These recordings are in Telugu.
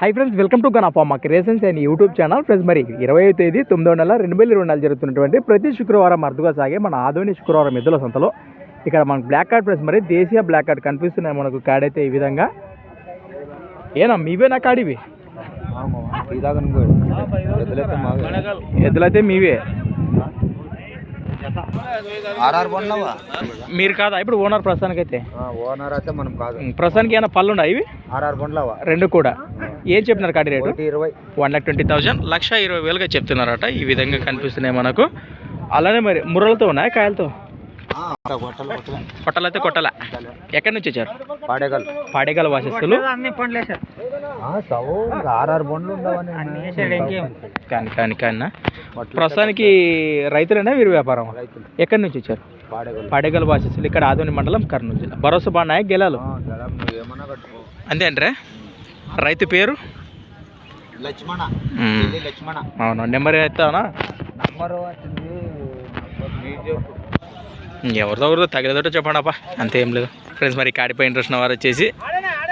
హై ఫ్రెండ్స్ వెల్కమ్ టు గన్ మాకు రేసెన్స్ అండ్ యూట్యూబ్ ఛానల్ ఫ్రెండ్స్ మరి ఇరవై తేదీ తొమ్మిదో నెల రెండు వేల ఇరవై నెలలు జరుగుతున్నటువంటి ప్రతి శుక్రవారం అరుదుగా సాగే మన ఆధునిక శుక్రవారం ఎద్దుల సంతలో. ఇక్కడ మనకు బ్లాక్ కార్డ్ ఫ్రెండ్స్ మరి దేశీయ బ్లాక్ కార్డ్ కనిపిస్తున్నాయి మనకు కార్డ్ అయితే ఈ విధంగా. ఏనా మీవే నా కాడివి ఎద్దులైతే మీవే. ఆర్ఆర్ బండ్లవా మీరు కాదా? ఇప్పుడు ఓనర్ ప్రస్తుతానికైతే. ఓనర్ అయితే మనం కాదు. ప్రస్తుతానికి ఏమైనా పళ్ళు ఉన్నాయి ఇవి? ఆర్ఆర్ బండ్లవా రెండు కూడా. ఏం చెప్తున్నారు కార్డు రేటు? ఇరవై. One lakh twenty thousand. లక్ష ఇరవై వేలుగా చెప్తున్నారట. ఈ విధంగా కనిపిస్తున్నాయి మనకు. అలానే మరి ముర్రలతో ఉన్నాయా? కాయలతో? కొట్టలైతే కొట్టల? ఎక్కడి నుంచి వచ్చారు? పాడేగల్. పాడేగల వాసస్తులు. ఆర్ఆర్ బండ్లు ఉండవని కానీ కానీ కానీ ప్రస్తుతానికి రైతులనే వీరు వ్యాపారం. రైతులు. ఎక్కడి నుంచి వచ్చారు? పాడేగల్ వాసస్తులు ఇక్కడ ఆదోని మండలం కర్నూలు జిల్లా. భరోసా బాగున్నాయి గెలాలు? అంతే అంటే రైతు పేరు? లక్ష్మణ. లక్ష్మణ. అవును నెంబర్ ఎత్తానా నంబరు చెప్పు. ఎవరిదో ఎవరిదో తగిలేదో చెప్పండి అప్ప అంతే ఏం లేదు. ఫ్రెండ్స్ మరి కాడిపై ఇంట్రెస్ట్ ఉన్న వారు వచ్చేసి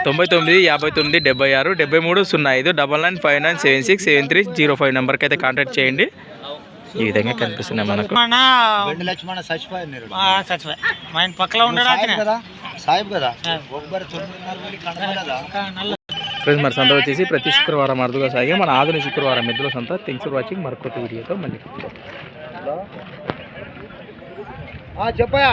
తొంభై తొమ్మిది యాభై తొమ్మిది డెబ్బై ఆరు డెబ్బై మూడు సున్నా ఐదు double nine five nine seven six seven three zero five నెంబర్కి అయితే కాంటాక్ట్ చేయండి. ఈ విధంగా కనిపిస్తున్నాయి మనకు. లక్ష్మణ మా కదా? ఫ్రెండ్స్ మరి సంత వచ్చేసి ప్రతి శుక్రవారం అరుదుగా సాగే మన ఆధునిక శుక్రవారం ఎద్దుల సంత. Thanks for watching. మరొక వీడియోతో మళ్ళీ. చెప్పయా